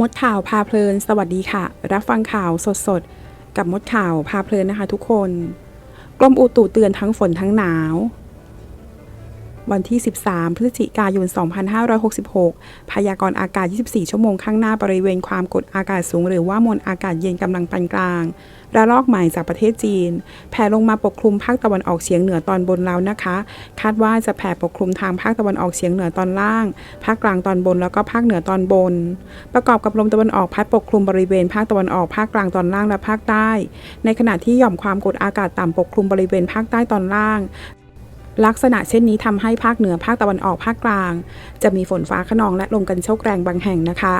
มดข่าวพาเพลิน สวัสดีค่ะ รับฟังข่าวสดๆกับมดข่าวพาเพลินนะคะทุกคน กรมอุตุเตือนทั้งฝนทั้งหนาว วันที่ 13 พฤศจิกายน 2566 พยากรณ์อากาศ 24 ชั่วโมงข้างหน้าบริเวณความกดอากาศสูง หรือว่ามวลอากาศเย็นกำลังปานกลาง ระลอกใหม่จากประเทศจีน แผ่ลงมาปกคลุมภาคตะวันออกเฉียงเหนือตอนบนแล้วนะคะ คาดว่าจะแผ่ปกคลุมทางภาคตะวันออกเฉียงเหนือตอนล่าง ภาคกลางตอนบนแล้วก็ภาคเหนือตอนบน ประกอบกับลมตะวันออกพัดปกคลุมบริเวณภาคตะวันออกภาคกลางตอนล่างและภาคใต้ ในขณะที่หย่อมความกดอากาศต่ำปกคลุมบริเวณภาคใต้ตอนล่าง ลักษณะเช่นนี้ทำให้ภาคเหนือภาคตะวันออกภาคกลาง จะมีฝนฟ้าขนองและลมกันโชกแรงบางแห่งนะคะ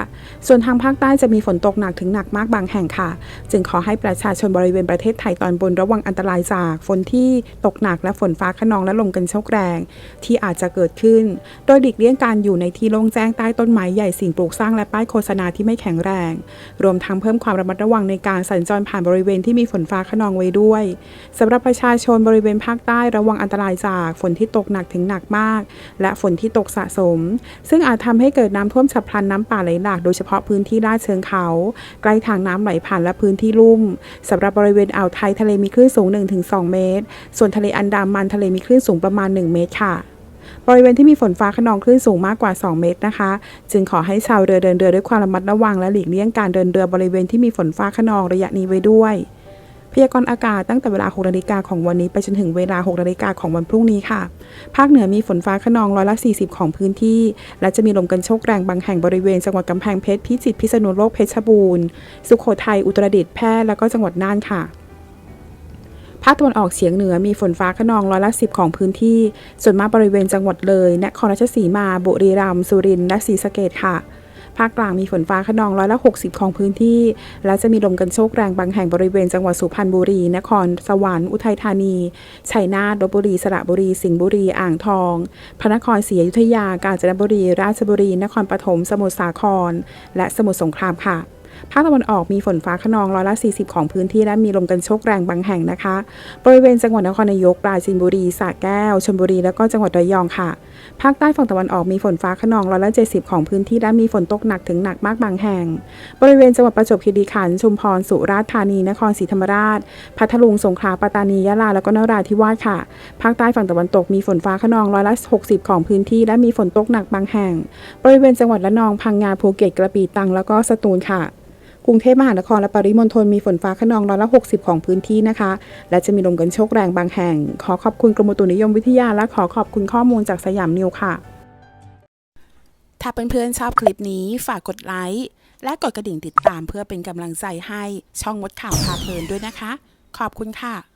ส่วนทางภาคใต้จะมีฝนตกหนักถึงหนักมากบางแห่งค่ะ จึงขอให้ประชาชนบริเวณประเทศไทยตอนบนระวังอันตรายจากฝนที่ตกหนักและฝนฟ้าขนองและลมกันโชกแรง ที่อาจจะเกิดขึ้น โดยหลีกเลี่ยงการอยู่ในที่โล่งแจ้งใต้ต้นไม้ใหญ่สิ่งปลูกสร้างและป้ายโฆษณาที่ไม่แข็งแรง รวมทั้งเพิ่มความระมัดระวังในการสัญจรผ่านบริเวณที่มีฝนฟ้าขนองไว้ด้วยสำหรับประชาชนบริเวณภาคใต้ระวังอันตรายจากฝนที่ตกหนักถึงหนักมาก และฝนที่ตกสะสม ซึ่งอาจทำให้เกิดน้ำท่วมฉับพลันน้ำป่าไหลหลากโดยเฉพาะพื้นที่ลาดเชิงเขา ใกล้ทางน้ำไหลผ่านและพื้นที่ลุ่มสำหรับบริเวณอ่าวไทยทะเลมีคลื่นสูง 1-2 เมตร ส่วนทะเลอันดามันทะเลมีคลื่นสูงประมาณ 1 เมตรค่ะบริเวณที่มีฝนฟ้าขนองคลื่นสูงมากกว่า 2 เมตรนะคะ จึงขอให้ชาวเรือเดินเรือด้วยความระมัดระวังและหลีกเลี่ยงการเดินเรือบริเวณที่มีฝนฟ้าขนองระยะนี้ไว้ด้วย พยากรณ์อากาศตั้งแต่เวลา 6 นาฬิกาของวันนี้ไปจนถึงเวลา 6 นาฬิกาของวันพรุ่งนี้ค่ะ ภาคเหนือมีฝนฟ้าขนองร้อยละ 40 ของพื้นที่ และจะมีลมกันโชกแรงบางแห่งบริเวณจังหวัดกำแพงเพชรพิจิตรพิษณุโลกเพชรบูรณ์สุโขทัยอุตรดิตถ์แพร่แล้วก็จังหวัดน่านค่ะภาคตะวันออกเฉียงเหนือมีฝนฟ้าขนองร้อยละ10ของพื้นที่ ส่วนมากบริเวณจังหวัดเลย นครราชสีมา บุรีรัมย์ สุรินทร์ และศรีสะเกษค่ะ ภาคกลางมีฝนฟ้าขนองร้อยละ 60 ของพื้นที่ และจะมีลมกันโชกแรงบางแห่งบริเวณจังหวัดสุพรรณบุรี นครสวรรค์อุทัยธานี ชัยนาทลบบุรี สระบุรี สิงห์บุรี อ่างทอง พระนครศรีอยุธยา กาญจนบุรี ราชบุรี นครปฐม สมุทรสาคร และสมุทรสงครามค่ะ ภาคตะวันออกมีฝนฟ้าขนองร้อยละ 40 ของพื้นที่และมีลมกันโชกแรงบางแห่งนะคะ บริเวณจังหวัดนครนายกปราจีนบุรีสระแก้วชลบุรีแล้วก็จังหวัดระยองค่ะ ภาคใต้ฝั่งตะวันออกมีฝนฟ้าขนองร้อยละ 70 ของพื้นที่และมีฝนตกหนักถึงหนักมากบางแห่ง บริเวณจังหวัดประจวบคีรีขันธ์ชุมพรสุราษฎร์ธานีนครศรีธรรมราช พัทลุงสงขลาปัตตานียะลาแล้วก็นราธิวาสค่ะ ภาคใต้ฝั่งตะวันตกมีฝนฟ้าขนองร้อยละ60 ของพื้นที่ และมีฝนตกหนักบางแห่ง บริเวณจังหวัดระนองพังงาภูเก็ตกระบี่ตรังแล้วก็สตูลค่ะ กรุงเทพมหานครและปริมณฑลมีฝนฟ้าขนองร้อยละ 60 ของพื้นที่นะคะ และจะมีลมกันโชกแรงบางแห่ง ขอขอบคุณกรมอุตุนิยมวิทยา และขอขอบคุณข้อมูลจากสยามนิวค่ะ ถ้าเพื่อนๆชอบคลิปนี้ฝากกดไลค์และกดกระดิ่งติดตามเพื่อเป็นกำลังใจให้ช่องมดข่าวพาเพลินด้วยนะคะ ขอบคุณค่ะ